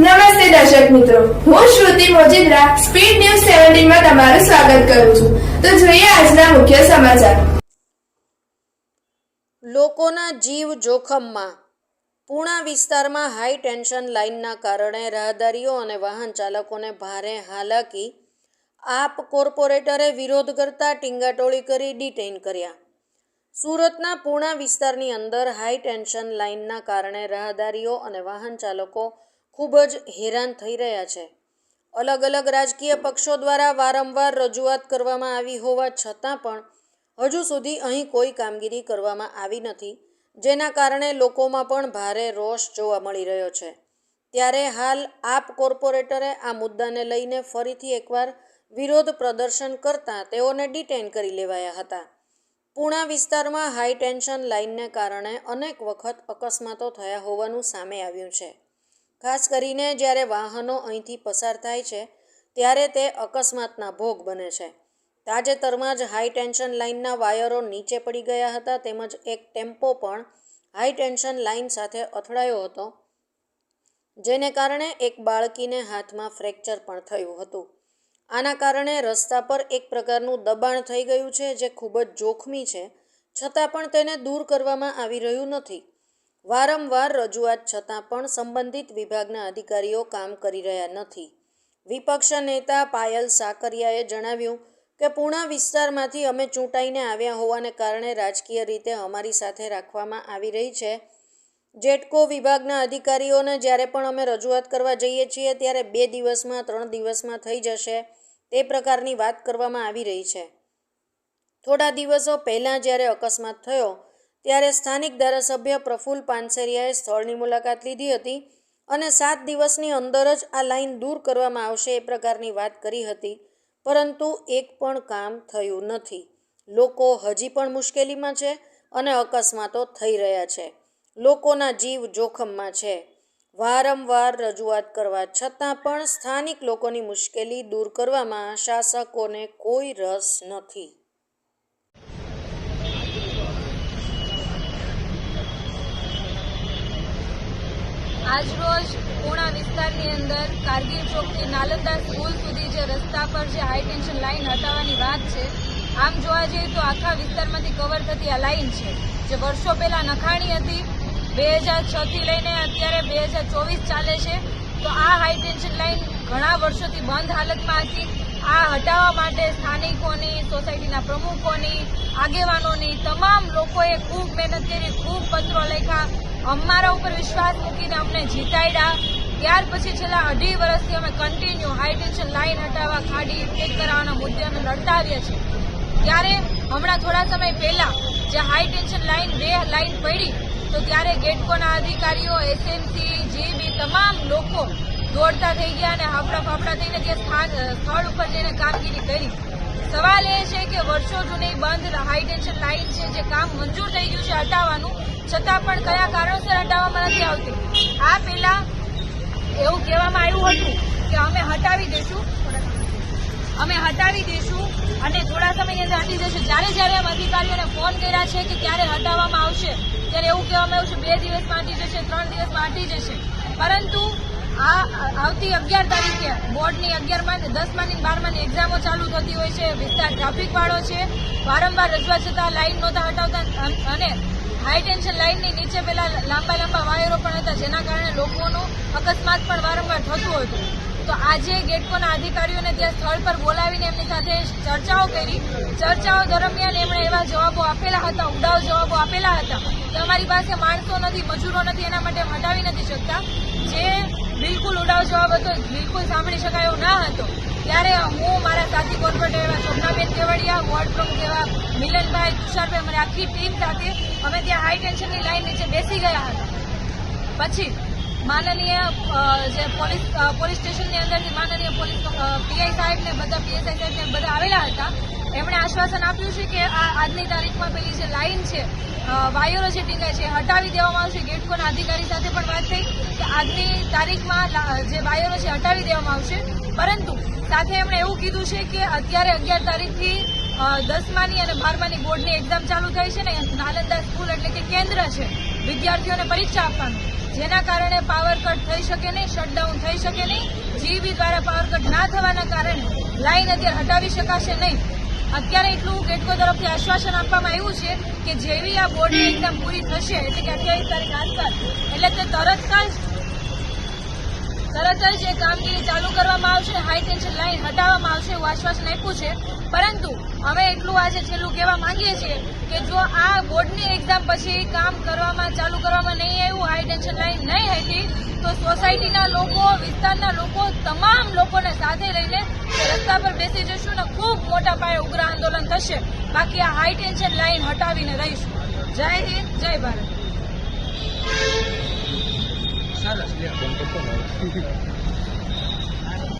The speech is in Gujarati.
નમસ્તે દર્શક મિત્રો. હું શ્રુતિ મોજીદ્રા, સ્પીડ ન્યૂઝ સેવન્ટીનમાં તમારું સ્વાગત કરું છું. તો જોઈએ આજના મુખ્ય સમાચાર. લોકોના જીવ જોખમમાં. પૂણા વિસ્તારમાં હાઈ ટેન્શન લાઇનના કારણે રાહદારીઓ અને વાહન ચાલકોને ભારે હાલાકી. આપ કોર્પોરેટરે વિરોધ કરતા ટીંગાટોળી કરી ડિટેઇન કર્યા. સુરતના પૂણા વિસ્તારની અંદર હાઈ ટેન્શન લાઇનના કારણે રાહદારીઓ અને વાહન ચાલકો ખૂબ જ હેરાન થઈ રહ્યા છે. અલગ અલગ રાજકીય પક્ષો દ્વારા વારંવાર રજૂઆત કરવામાં આવી હોવા છતાં પણ હજુ સુધી અહીં કોઈ કામગીરી કરવામાં આવી નથી, જેના કારણે લોકોમાં પણ ભારે રોષ જોવા મળી રહ્યો છે. ત્યારે હાલ આપ કોર્પોરેટરે આ મુદ્દાને લઈને ફરીથી એકવાર વિરોધ પ્રદર્શન કરતાં તેઓને ડિટેન કરી લેવાયા હતા. પૂણા વિસ્તારમાં હાઈ ટેન્શન લાઇનને કારણે અનેક વખત અકસ્માતો થયા હોવાનું સામે આવ્યું છે. ખાસ કરીને જ્યારે વાહનો અહીંથી પસાર થાય છે, ત્યારે તે અકસ્માતના ભોગ બને છે. તાજેતરમાં જ હાઈ ટેન્શન લાઇનના વાયરો નીચે પડી ગયા હતા, તેમજ એક ટેમ્પો પણ હાઈ ટેન્શન લાઇન સાથે અથડાયો હતો, જેને કારણે એક બાળકીને હાથમાં ફ્રેક્ચર પણ થયું હતું. આના કારણે રસ્તા પર એક પ્રકારનું દબાણ થઈ ગયું છે, જે ખૂબ જ જોખમી છે, છતાં પણ તેને દૂર કરવામાં આવી રહ્યું નથી. વારંવાર રજૂઆત છતાં પણ સંબંધિત વિભાગના અધિકારીઓ કામ કરી રહ્યા નથી. વિપક્ષ નેતા પાયલ સાકરિયાએ જણાવ્યું કે, પૂણા વિસ્તારમાંથી અમે ચૂંટાઈને આવ્યા હોવાને કારણે રાજકીય રીતે અમારી સાથે રાખવામાં આવી રહી છે. જેટકો વિભાગના અધિકારીઓને જ્યારે પણ અમે રજૂઆત કરવા જઈએ છીએ, ત્યારે બે દિવસમાં, ત્રણ દિવસમાં થઈ જશે તે પ્રકારની વાત કરવામાં આવી રહી છે. થોડા દિવસો પહેલાં જ્યારે અકસ્માત થયો ત્યારે સ્થાનિક ધારાસભ્ય પ્રફુલ્લ પાનસેરિયાએ સ્થળની મુલાકાત લીધી હતી અને સાત દિવસની અંદર જ આ લાઇન દૂર કરવામાં આવશે એ પ્રકારની વાત કરી હતી. પરંતુ એક પણ કામ થયું નથી. લોકો હજી પણ મુશ્કેલીમાં છે અને અકસ્માતો થઈ રહ્યા છે. લોકોના જીવ જોખમમાં છે. વારંવાર રજૂઆત કરવા છતાં પણ સ્થાનિક લોકોની મુશ્કેલી દૂર કરવામાં શાસકોને કોઈ રસ નથી. આજરોજ પૂણા વિસ્તારની અંદર કારગીલ ચોકથી નાલંદા સ્કૂલ સુધી જે રસ્તા પર જે હાઈ ટેન્શન લાઇન હટાવવાની વાત છે, આમ જોવા જઈએ તો આખા વિસ્તારમાંથી કવર થતી આ લાઇન છે, જે વર્ષો પહેલા નખાણી હતી, બે હજાર છથી લઈને અત્યારે બે હજાર ચોવીસ ચાલે છે, તો આ હાઈ ટેન્શન લાઇન ઘણા વર્ષોથી બંધ હાલતમાં હતી. આ હટાવવા માટે સ્થાનિકોની સોસાયટીના પ્રમુખોની, આગેવાનોની, તમામ લોકોએ ખૂબ મહેનત કરી, ખૂબ પત્રો લખ્યા અમારા ઉપર વિશ્વાસ મૂકીને અમને જીતાડ્યા ત્યાર પછી છેલ્લા અઢી વર્ષથી અમે કન્ટિન્યુ હાઈ ટેન્શન લાઇન હટાવવા, ખાડી ઠીક કરાવવાના મુદ્દે અમે લડતા આવ્યા છીએ. ત્યારે હમણાં થોડા સમય પહેલા જે હાઈ ટેન્શન લાઇન બે લાઇન પડી, તો ત્યારે ગેટકોના અધિકારીઓ એસએમસી જીબી તમામ લોકો દોડતા થઈ ગયા અને હાફડા ફાફડા થઈને સ્થાન સ્થળ ઉપર જઈને કામગીરી કરી. સવાલ એ છે કે વર્ષો જૂની બંધ હાઈ ટેન્શન લાઇન છે, જે કામ મંજૂર થઈ ગયું છે હટાવવાનું, છતાં પણ કયા કારણોસર નથી આવતી. આ પહેલા એવું કહેવામાં આવ્યું હતું કે અમે હટાવી દઈશું. અમે હટાવી દઈશું અને થોડા સમયની અંદર હટી દઈશું જ્યારે જ્યારે અમે અધિકારીઓને ફોન કર્યા છે કે ક્યારે હટાવવામાં આવશે, ત્યારે એવું કહેવામાં આવ્યું છે, બે દિવસમાં હટી જશે, ત્રણ દિવસમાં હટી જશે. પરંતુ આ આવતી અગિયાર તારીખે, બોર્ડની અગિયારમાં દસમાની બારમાની એક્ઝામો ચાલુ થતી હોય છે, વિસ્તાર ટ્રાફિક વાળો છે. વારંવાર રજવા છતાં લાઈન નહોતા હટાવતા અને હાઈ ટેન્શન લાઇનની નીચે પેલા લાંબા લાંબા વાયરો પણ હતા, જેના કારણે લોકોનું અકસ્માત પણ વારંવાર થતું હતું. તો આજે ગેટકોના અધિકારીઓને ત્યાં સ્થળ પર બોલાવીને એમની સાથે ચર્ચાઓ કરી. ચર્ચાઓ દરમિયાન એમણે એવા જવાબો આપેલા હતા, ઉડાવ જવાબો આપેલા હતા. કે અમારી પાસે માણસો નથી, મજૂરો નથી, એના માટે હટાવી નથી શકતા. જે બિલકુલ ઉડાવ જવાબ હતો બિલકુલ સાંભળી શકાય એવો ના હતો. ત્યારે હું મારા સાથી કોર્પોરેટર એવા શોભનાબેન કેવડિયા વોર્ડ પ્રમુખ એવા મિલનભાઈ તુષારભાઈ અમારી આખી ટીમ સાથે અમે ત્યાં હાઈ ટેન્શનની લાઈન નીચે બેસી ગયા હતા. પછી માનનીય જે પોલીસ પોલીસ સ્ટેશનની અંદરથી માનનીય પોલીસ પીઆઈ સાહેબ ને બધા પીએસઆઈ સાહેબને બધા આવેલા હતા. એમણે આશ્વાસન આપ્યું છે કે આ આજની તારીખમાં પેલી જે લાઈન છે વાયરો જે ટીંગાય છે હટાવી દેવામાં આવશે. ગેટકોના અધિકારી સાથે પણ વાત થઈ કે આજની તારીખમાં જે વાયરો છે હટાવી દેવામાં આવશે. પરંતુ સાથે એમણે એવું કીધું છે કે અત્યારે અગિયાર તારીખથી દસમાની અને બારમાની બોર્ડની એક્ઝામ ચાલુ થઈ છે ને, નાલંદા સ્કૂલ એટલે કે કેન્દ્ર છે વિદ્યાર્થીઓને પરીક્ષા આપવાનું. જેના કારણે પાવર કટ થઈ શકે નહીં શટડાઉન થઈ શકે નહીં. જીબી દ્વારા પાવર કટ ના થવાના કારણે લાઈન અત્યારે હટાવી શકાશે નહીં. અત્યારે એટલું ગેટકો તરફથી આશ્વાસન આપવામાં આવ્યું છે કે જેવી આ બોર્ડની એક્ઝામ પૂરી થશે, એટલે કે અઠ્યાવીસ તારીખ આસપાસ, એટલે તે તરત જ તરત જ એ કામગીરી ચાલુ કરવામાં આવશે. હાઈ ટેન્શન લાઈન હટાવવામાં આવશે એવું આશ્વાસન આપ્યું છે. પરંતુ અમે એટલું આજે છેલ્લું કહેવા માંગીએ છીએ કે જો આ બોર્ડની એક્ઝામ પછી કામ કરવામાં ચાલુ કરવામાં નહીં આવ્યું હાઈ ટેન્શન લાઈન નહીં હતી તો સોસાયટીના લોકો, વિસ્તારના લોકો, તમામ લોકોને સાથે લઈને રસ્તા પર બેસી જશું ને ખૂબ મોટા પાયે ઉગ્ર આંદોલન થશે. બાકી આ હાઈ ટેન્શન લાઈન હટાવીને રહીશું. જય હિન્દ, જય ભારત. pasadas.